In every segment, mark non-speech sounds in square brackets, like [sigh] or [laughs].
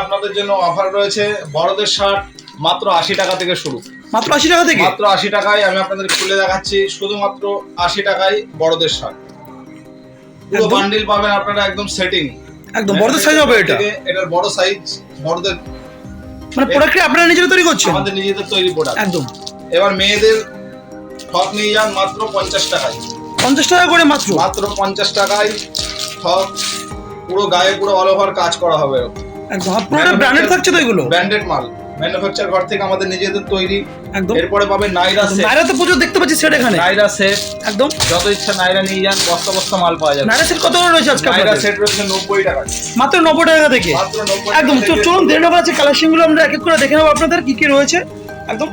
আপনাদের জন্য অফার রয়েছে বড়দের শার্ট মাত্র আশি টাকা থেকে শুরু। মাত্র আশি টাকা থেকে? মাত্র আশি টাকায় আমি আপনাদের খুলে দেখাচ্ছি শুধুমাত্র আশি টাকায় বড়দের শার্ট। পুরো বান্ডিল পাবেন আপনারা একদম সেটিং একদম বড়দের সাইজ হবে এটা। এটার বড় সাইজ বড়দের। মানে প্রোডাক্টটি আপনারা নিজেরা তৈরি করছেন? আমাদের নিজেদের তৈরি প্রোডাক্ট একদম। এবার মেয়েদের ঠক নিয়ে যান মাত্র পঞ্চাশ টাকায়। পঞ্চাশ টাকা করে মাত্র? মাত্র পঞ্চাশ টাকায় ঠক পুরো গায়ে পুরো অল ওভার কাজ করা হবে। একদম। আর পুরোটা ব্র্যান্ডেড থাকছে তো এগুলো? ব্র্যান্ডেড মাল। ম্যানুফ্যাকচার ঘর থেকে আমাদের নিজেদের তৈরি। একদম। এরপরে পাবে নাইরা সেট নাইরা তো দেখতে পাচ্ছি সেট এখানে। নাইরা সেট একদম। যত ইচ্ছা নাইরা নিয়ে যান বস্তা বস্তা মাল পাওয়া যাবে। নাইরা সেট কত রয়েছে আজকে নাইরা সেট রয়েছে নব্বই টাকা। মাত্র নব্বই টাকা থেকে? একদম চলুন দেড় নম্বর আছে কালেকশনগুলো আমরা এক এক করে দেখে নেব আপনাদের কি কি রয়েছে? একদম।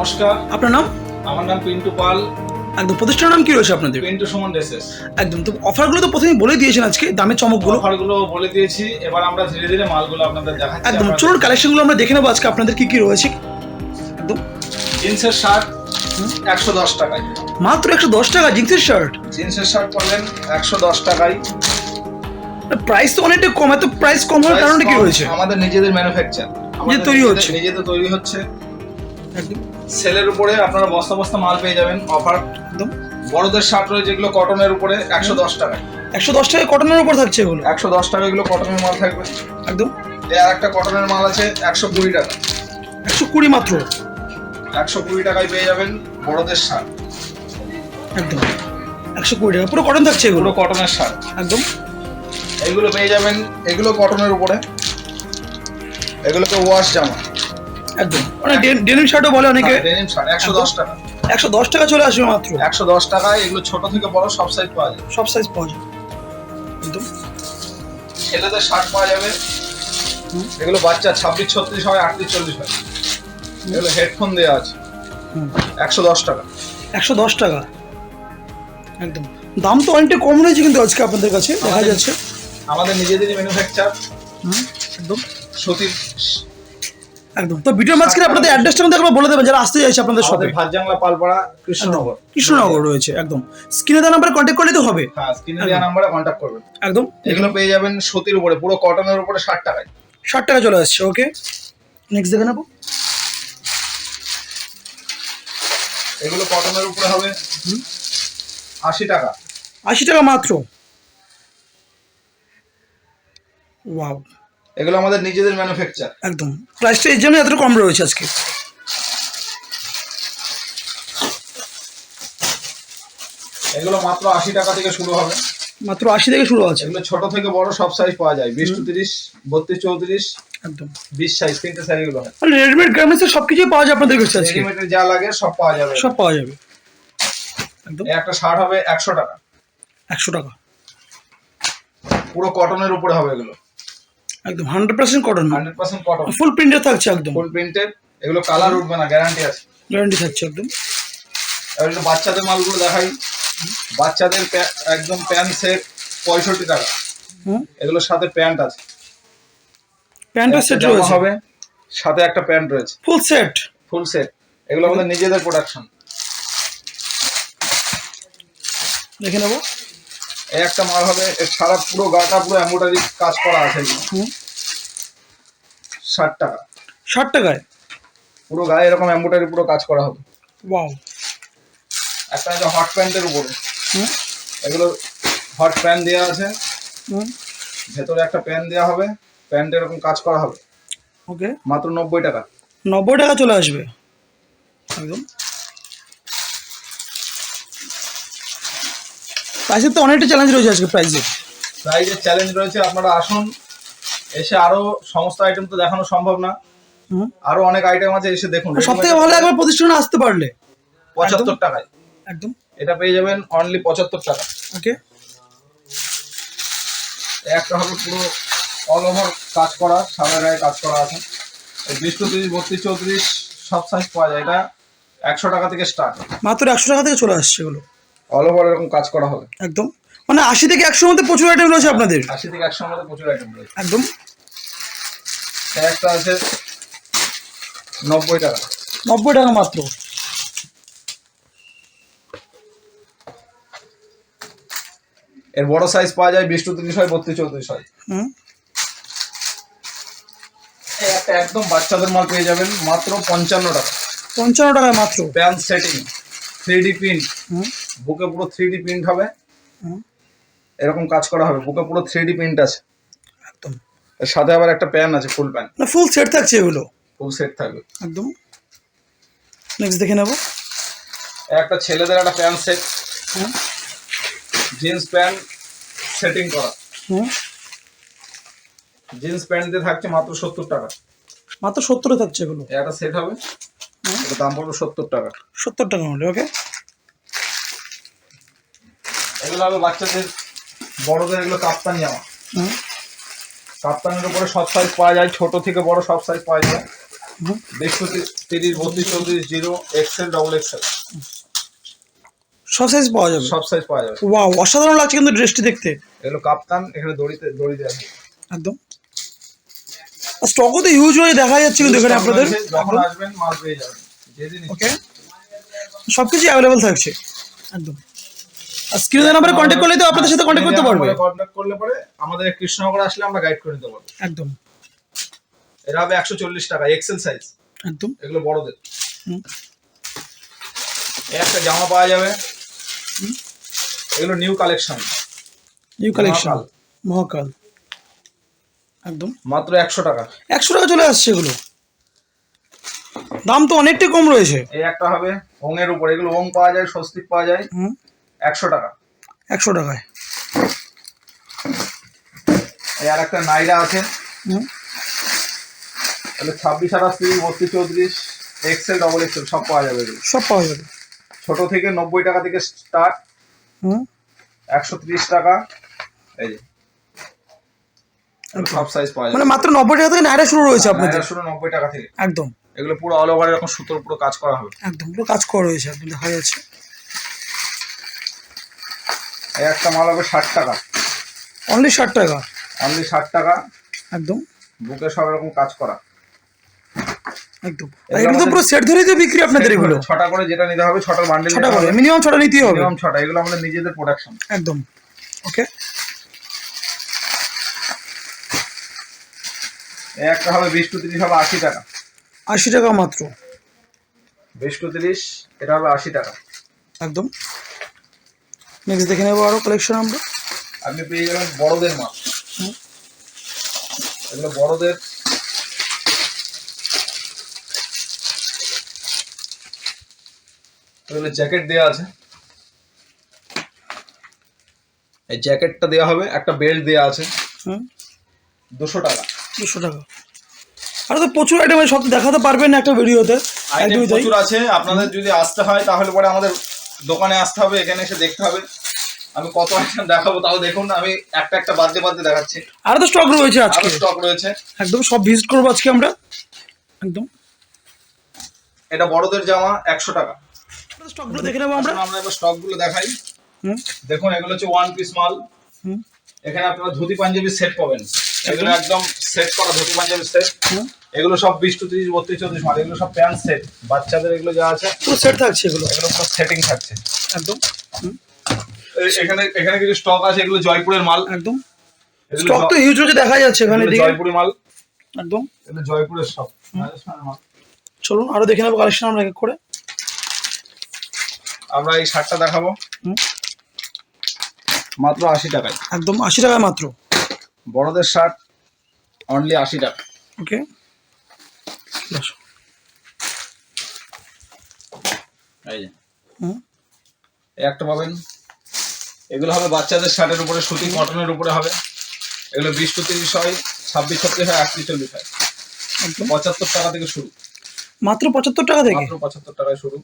নমস্কার। আপনার নাম? আমার নাম পিন্টু পাল। একদম প্রতিষ্ঠানের নাম কি রয়েছে আপনাদের? পিন্টু সুমন ড্রেসেস একদম তো অফারগুলো তো প্রথমেই বলে দিয়েছেন আজকে দামের চমকগুলো। অফারগুলো বলে দিয়েছি এবার আমরা ধীরে ধীরে মালগুলো আপনাদের দেখাচ্ছি। একদম চলুন কালেকশনগুলো আমরা দেখে নেব আজকে আপনাদের কি কি রয়েছে। একদম। জিন্সের শার্ট একশো দশ টাকায়। মাত্র একশো দশ টাকা জিন্সের শার্ট? জিন্সের শার্ট পাবেন একশো দশ টাকায়। প্রাইস তো অনেকটা কম এত প্রাইস কম হওয়ার কারণটা কি হয়েছে? আমাদের নিজেদের ম্যানুফ্যাকচার নিজেদের তৈরি হচ্ছে। নিজেদের তৈরি হচ্ছে। সেলের উপরে আপনারা বস্তা বস্তা মাল পেয়ে যাবেন অফার একদম। বড়দের শার্ট রয়েছে যেগুলো কটনের উপরে একশো দশ টাকায় একশো দশ টাকা কটনের উপর থাকছে এগুলো? একশো দশ টাকা এগুলো কটনের মাল থাকবে। একদম। আর একটা কটনের মাল আছে একশো কুড়ি টাকা। একশো কুড়ি মাত্র? একশো কুড়ি টাকায় পেয়ে যাবেন বড়দের শার্ট একদম। একশো কুড়ি টাকা। পুরো কটন থাকছে এগুলো? পুরো কটনের শার্ট একদম। এগুলো পেয়ে যাবেন এগুলো কটনের উপরে। এগুলোকে ওয়াশ জামা। একদম। মানে ডেনিম শার্টও বলে অনেকে। ডেনিম শার্ট একশো দশ টাকা। একশো দশ টাকা চলে আসবে মাত্র। একশো দশ টাকায় এগুলো ছোট থেকে বড় সব সাইজ পাওয়া যায়। সব সাইজ পাওয়া যায়। একদম। ছেলেদের শার্ট পাওয়া যাবে। এগুলো বাচ্চা ছাব্বিশ ছত্রিশ হয় আটত্রিশ চল্লিশ হয়। এগুলো হেডফোন দেওয়া আছে। একশো দশ টাকা। একশো দশ টাকা। একদম। দাম তো অনেকটা কম রয়েছে কিন্তু আজকে আপনাদের কাছে দেখা যাচ্ছে। আমাদের নিজেদেরই ম্যানুফ্যাকচার একদম। সতীর একদম। তো ভিডিওর মাঝখানে আপনাদের অ্যাড্রেসটা একবার বলে দেবেন যারা আসতে চাইছে আপনাদের শপে আমাদের ভাতজাংলা পালপাড়া কৃষ্ণনগর। কৃষ্ণনগর রয়েছে একদম। স্ক্রিনে দেওয়া নাম্বারে কন্ট্যাক্ট করলে তো হবে। হ্যাঁ স্ক্রিনে দেওয়া নাম্বারে কন্ট্যাক্ট করবেন। একদম। এগুলো পেয়ে যাবেন সতীর উপরে পুরো কটনের উপরে ষাট টাকায়। ষাট টাকা চলে আসছে ওকে নেক্সট দেখে নেব। এগুলো কটনের উপরে হবে আশি টাকা। আশি টাকা মাত্র। ওয়াও এগুলো আমাদের নিজেদের ম্যানুফ্যাকচার একদম। প্রাইসটা এর জন্য এতটা কম রয়েছে আজকে। এগুলো মাত্র আশি টাকা থেকে শুরু হবে। মাত্র আশি থেকে শুরু আছে। এগুলো ছোট থেকে বড় সব সাইজ পাওয়া যায়। বিশ টু তিরিশ বত্রিশ চৌত্রিশ একদম। বিশ সাইজ তিনটে সাইজ এগুলো হয়। রেডিমেড গার্মেন্টসের সব কিছুই পাওয়া যায় আপনাদের কাছে আজকে। রেডিমেডের যা লাগে সব পাওয়া যাবে। সব পাওয়া যাবে। একদম। একটা শার্ট হবে একশো টাকা। একশো টাকা। পুরো কটনের উপরে হবে এগুলো। একদম hundred percent cotton hundred percent cotton full প্রিন্টের থাকছে একদম। ফুল প্রিন্টেড এগুলো কালার উঠবে না গ্যারান্টি আছে। গ্যারান্টি থাকছে একদম। একটু বাচ্চাদের মালগুলো দেখাই। বাচ্চাদের একদম প্যান্ট সেট পঁয়ষট্টি টাকা। হুম? এগুলোর সাথে প্যান্ট আছে। প্যান্টের একটা সেট রয়েছে। হবে সাথে একটা প্যান্ট রয়েছে। ফুল সেট ফুল সেট এগুলো আমাদের নিজেদের প্রোডাকশন দেখে নেব। একটা মাল হবে সারা পুরো গাটা পুরো এমব্রয়ডারি কাজ করা আছে ষাট টাকা। ষাট টাকায়? পুরো গায়ে এরকম এমব্রয়ডারি পুরো কাজ করা হবে। ওয়াও। একটা আছে হট প্যান্টের উপরে। হুম। এগুলো হট প্যান্ট দেওয়া আছে। হুম। ভেতরে একটা প্যান্ট দেওয়া হবে। প্যান্ট এরকম কাজ করা হবে। ওকে। মাত্র নব্বই টাকা। নব্বই টাকা চলে আসবে। একদম। প্রাইসের তো অনেকটা চ্যালেঞ্জ রয়েছে আজকে প্রাইসে প্রাইজের চ্যালেঞ্জ রয়েছে আপনারা আসুন এসে আরও সমস্ত আইটেম তো দেখানো সম্ভব না। আরও অনেক আইটেম আছে এসে দেখুন। সব থেকে ভালো একবার প্রতিষ্ঠানে আসতে পারলে। পঁচাত্তর টাকায়। একদম। এটা পেয়ে যাবেন অনলি পঁচাত্তর টাকা। ওকে একটা হবে পুরো অল ওভার কাজ করা সাদা গায়ে কাজ করা আছে। বিশ তিরিশ বত্রিশ চৌত্রিশ সব সাইজ পাওয়া যায়। এটা একশো টাকা থেকে স্টার্ট মাত্র একশো টাকা থেকে চলে আসছে এগুলো। অল ওভার এরকম কাজ করা হবে। একদম। মানে আশি থেকে একশোর মধ্যে প্রচুর আইটেম রয়েছে আপনাদের। আশি থেকে একশোর মধ্যে প্রচুর আইটেম রয়েছে। একদম। একটা আছে নব্বই টাকা। নব্বই টাকা মাত্র। এর বড় সাইজ পাওয়া যায় বিশ টু তিরিশ হয় বত্রিশ চৌত্রিশ হয়। হুম। একটা একদম বাচ্চাদের মাল পেয়ে যাবেন মাত্র পঞ্চান্ন টাকা। পঞ্চান্ন টাকায় মাত্র। প্যান সেটিং থ্রি প্রিন্ট বুকে পুরো থ্রি প্রিন্ট হবে। এরকম কাজ করা হবে। বুকে পুরো থ্রি প্রিন্ট আছে। একদম। এর সাথে আবার একটা প্যান আছে ফুল প্যান না ফুল সেট থাকছে এগুলো। ফুল সেট থাকবে। একদম। নেক্সট দেখে নেব। একটা ছেলেদের একটা pan set jeans pant setting করা। জিন্স প্যান্ট দিয়ে থাকছে মাত্র সত্তর টাকা। মাত্র সত্তরে থাকছে এগুলো। একটা সেট হবে। দাম পড়বে সত্তর টাকা। সত্তর টাকা হলে ওকে এগুলো হবে বাচ্চাদের বড়দের এগুলো কাপ্তানি জামা হুম? কাপ্তানের উপরে সব সাইজ পাওয়া যায় ছোট থেকে বড় সব সাইজ পাওয়া যায়। হুম? দেখছ তিরিশ বত্রিশ চৌত্রিশ জিরো এক্সেল ডবল এক্সেল। সব সাইজ পাওয়া যাবে? সব সাইজ পাওয়া যাবে। ওয়াও অসাধারণ লাগছে কিন্তু ড্রেসটি দেখতে। এগুলো কাপ্তান এখানে দড়িতে দড়ি দেওয়া। একদম। স্টকও তো হিউজ হয়ে দেখা যাচ্ছে কিন্তু এখানে আপনাদের। যখন আসবেন মাল পেয়ে যাবেন। ওকে সব কিছু অ্যাভেলেবল থাকছে। একদম। আর নাম্বারে কন্ট্যাক্ট করলে তো আপনাদের সাথে কন্ট্যাক্ট করতে পারবে। কন্ট্যাক্ট করলে পরে আমাদের কৃষ্ণনগর আসলে আমরা গাইড করে দিতে পারব। একদম। এটা হবে একশো চল্লিশ টাকা এক্সেল সাইজ একদম। এগুলো বড়দের। একটা জামা পাওয়া যাবে। এগুলো new collection new collection Mahakal. একদম। মাত্র একশো টাকা। একশো টাকা চলে আসছে এগুলো। দাম তো অনেকটাই কম রয়েছে। এই একটা হবে ওঙের উপর। এগুলো ওং পাওয়া যায় স্বস্তিক পাওয়া যায়। হুম। একশো টাকা। একশো টাকায়। এই আর একটা নাইরা আছে। হুম। এগুলো ছাব্বিশ আঠাশ তিরিশ বত্রিশ চৌত্রিশ এক্সেল ডবল এক্সেল সব পাওয়া যাবে সব পাওয়া যাবে। ছোট থেকে নব্বই টাকা থেকে স্টার্ট হুম। একশো ত্রিশ টাকা। এই যে। সব সাইজ পাওয়া মানে মাত্র নব্বই টাকা থেকে নাইরা শুরু রয়েছে আপনাদের। নাইরা শুরু নব্বই টাকা থেকে। একদম। এগুলো পুরো অল ওভার এরকম সুতোর পুরো কাজ করা হবে। একদম পুরো কাজ করা রয়েছে একদম দেখা যাচ্ছে এই একটা মাল হবে ষাট টাকা। অনলি ষাট টাকা? অনলি ষাট টাকা। একদম। বুকে সব এরকম কাজ করা। একদম। এগুলো তো পুরো সেট ধরেই তো বিক্রি আপনাদের এগুলো। ছটা করে যেটা নিতে হবে ছটার বান্ডেল ছটা করে মিনিমাম ছটা নিতেই হবে। মিনিমাম ছটা এগুলো আমাদের নিজেদের প্রোডাকশন একদম। ওকে একটা হবে বিশ টু তিরিশ হবে আশি টাকা। আশি টাকা মাত্র? বিশ টু তিরিশ এটা হবে আশি টাকা। একদম। নেক্সট দেখে নেব আরও কালেকশন আমরা। আপনি পেয়ে যাবেন বড়দের হুম। এগুলো বড়দের এগুলো জ্যাকেট দেওয়া আছে। এই জ্যাকেটটা দেওয়া হবে একটা বেল্ট দেওয়া আছে। হুম। দুশো টাকা। দুশো টাকা। আরও তো প্রচুর আইটেম সব দেখাতে পারবেন না একটা ভিডিওতে। আইটেম প্রচুর আছে আপনাদের যদি আসতে হয় তাহলে পরে আমাদের দোকানে আসতে হবে এখানে এসে দেখতে হবে। আমি কত আইটেম দেখাবো তাও দেখুন আমি একটা একটা বাদ দিয়ে বাদ দিয়ে দেখাচ্ছি। আরও তো স্টক রয়েছে আজকে। স্টক রয়েছে। একদম সব ভিজিট করব আজকে আমরা। একদম। এটা বড়দের জামা একশো টাকা। স্টকগুলো দেখে নেব আমরা। আমরা এবার স্টকগুলো দেখাই। দেখুন এগুলো হচ্ছে ওয়ান পিস মাল। এখানে আপনারা ধুতি পাঞ্জাবি সেট পাবেন। এগুলো একদম সেট করা ধুতি পাঞ্জাবি সেট এগুলো সব বিশ টু তিরিশ বত্রিশ চৌত্রিশ মাল এগুলো সব প্যান্ট সেট বাচ্চাদের এগুলো যা আছে পুরো সেট থাকছে এগুলো? এগুলো পুরো সেটিং থাকছে। একদম। এখানে এখানে কিছু স্টক আছে এগুলো জয়পুরের মাল। একদম। স্টক তো হিউজ রয়েছে দেখা যাচ্ছে এখানে এগুলো দিকে জয়পুরি মাল। একদম। এগুলো জয়পুরের সব। মাল। চলুন আরও দেখে নেব কালেকশন আমরা এক করে। আমরা এই শার্টটা দেখাবো। মাত্র আশি টাকায়। একদম আশি টাকায় মাত্র। বড়দের শার্ট অনলি আশি টাকা। ওকে এই একটা পাবেন। এগুলো হবে বাচ্চাদের শার্টের উপরে সুতি কটনের উপরে হবে। এগুলো বিশ টু তিরিশ হয় ছাব্বিশ ছত্রিশ হয় আটত্রিশ চল্লিশ হয়। পঁচাত্তর টাকা থেকে শুরু। মাত্র পঁচাত্তর টাকা থেকে? মাত্র পঁচাত্তর টাকায় শুরু।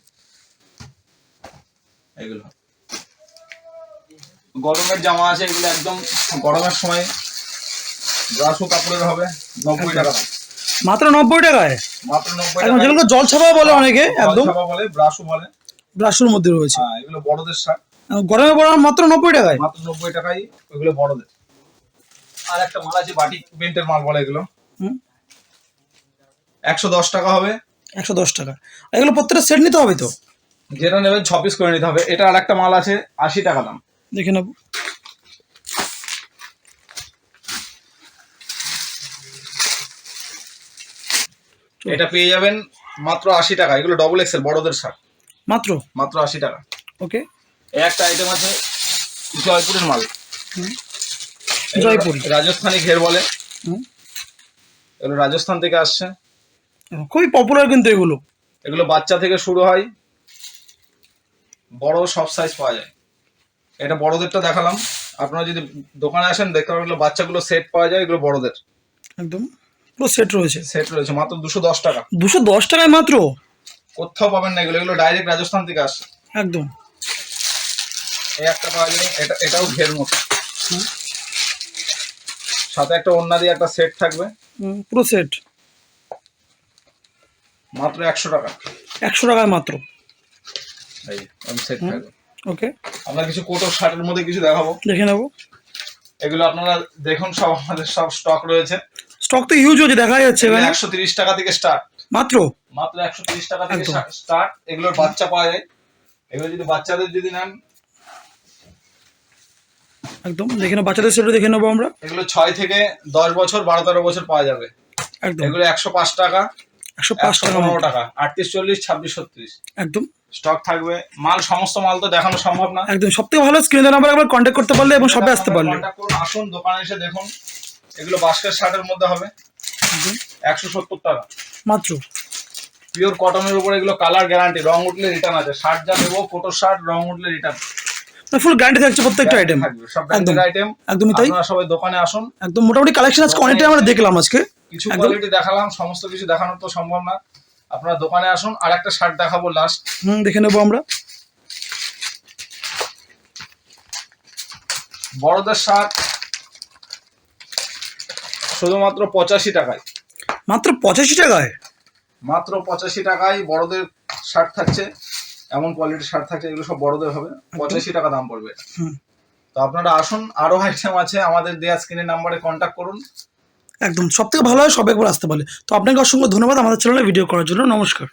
এগুলো। গরমের জামা আছে এগুলো একদম গরমের সময় ব্রাশও কাপড়ের হবে নব্বই টাকা। দাম। মাত্র নব্বই টাকায়? মাত্র নব্বই টাকা যেগুলো জল ছাপা বলে অনেকে একদম। বলে ব্রাশও বলে। ব্রাশের মধ্যে রয়েছে। হ্যাঁ এগুলো বড়দের আহ, গরমে বড় মাত্র নব্বই টাকায়? মাত্র নব্বই টাকায় ওইগুলো বড়দের। আর একটা মাল আছে বাটি পেন্টের মাল বলে এগুলো। একশো দশ টাকা হবে। একশো দশ টাকা। এগুলো প্রত্যেকটা সেট নিতে হবে তো? যেটা নেবেন ছ পিস করে নিতে হবে। এটা আর একটা মাল আছে আশি টাকা দাম। দেখে নেব। [laughs] এটা পেয়ে যাবেন মাত্র আশি টাকা। এগুলো ডবল এক্সেল বড়দের শার্ট। মাত্র? মাত্র আশি টাকা। ওকে। একটা আইটেম আছে জয়পুরের মাল। হুম। এগুলো রাজস্থানি ঘের বলে। হুম। এগুলো রাজস্থান থেকে আসছে। খুবই পপুলার কিন্তু এগুলো। এগুলো বাচ্চা থেকে শুরু হয়। বড় সব সাইজ পাওয়া যায়। এটা বড়দেরটা দেখালাম। আপনারা যদি দোকানে আসেন দেখতে পাবেন বাচ্চাগুলো সেট পাওয়া যায় এগুলো বড়দের। একদম। পুরো সেট রয়েছে। সেট রয়েছে মাত্র দুশো দশ টাকা। দুশো দশ টাকায় মাত্র? কোথাও পাবেন না এগুলো এগুলো ডাইরেক্ট রাজস্থান থেকে আসছে একদম। এই একটা পাওয়া যায় এটা এটাও ঘের মতো। সাথে একটা অন্য দিয়ে একটা সেট থাকবে। পুরো সেট মাত্র একশো টাকা। একশো টাকায় মাত্র। এই সেট। থাকবে। ওকে আমরা কিছু কোটো শার্টের মধ্যে কিছু দেখাবো। দেখে নেব। এগুলো আপনারা দেখুন সব আমাদের সব স্টক রয়েছে। স্টক তো ইউজ হচ্ছে দেখা যাচ্ছে এখানে। একশো তিরিশ টাকা থেকে স্টার্ট মাত্র? মাত্র একশো তিরিশ টাকা থেকে স্টার্ট এগুলোর বাচ্চা পাওয়া যায়। এগুলো যদি বাচ্চাদের যদি নেন একদম দেখে নেব বাচ্চাদের সেটও দেখে নেব আমরা। এগুলো ছয় থেকে দশ বছর বারো তেরো বছর পাওয়া যাবে। একদম। এগুলো একশো পাঁচ টাকা একশো পাঁচ টাকা পনেরো। টাকা আটত্রিশ চল্লিশ ছাব্বিশ ছত্রিশ একদম। স্টক থাকবে। মাল সমস্ত মাল তো দেখানো সম্ভব না। একদম সব থেকে ভালো স্ক্রিনে নাম্বার একবার কন্ট্যাক্ট করতে পারলে এবং সবে আসতে পারলে। আসুন দোকানে এসে দেখুন। এগুলো বাস্কেট শার্টের মধ্যে হবে। একশো সত্তর টাকা। মাত্র? পিওর কটনের উপর এগুলো কালার গ্যারান্টি রং উঠলে রিটার্ন আছে। শার্ট যা নেব কোটো শার্ট রং উঠলে রিটার্ন ফুল গ্যারান্টি থাকছে প্রত্যেকটা আইটেম সব। ব্র্যান্ডেড আইটেম একদমই তাই? আপনারা সবাই দোকানে আসুন। একদম। মোটামুটি কালেকশন আজকে অনেকটাই আমরা দেখলাম আজকে। কিছু কোয়ালিটি দেখালাম সমস্ত কিছু দেখানো তো সম্ভব না। আপনারা দোকানে আসুন আর একটা শার্ট দেখাবো লাস্ট হুম দেখে নেব আমরা। বড়দের শার্ট শুধুমাত্র পঁচাশি টাকায়। মাত্র পঁচাশি টাকায়? মাত্র পঁচাশি টাকায় বড়দের শার্ট থাকছে এমন কোয়ালিটির শার্ট থাকছে এগুলো সব বড়দের হবে। পঁচাশি টাকা দাম পড়বে। হুম। তো আপনারা আসুন আরও আইটেম আছে আমাদের দেয়া স্ক্রিনের নাম্বারে কন্ট্যাক্ট করুন। একদম সব থেকে ভালো হয় সব একবার আসতে পারে তো আপনাকে অসংখ্য ধন্যবাদ আমাদের চ্যানেলে ভিডিও করার জন্য। নমস্কার।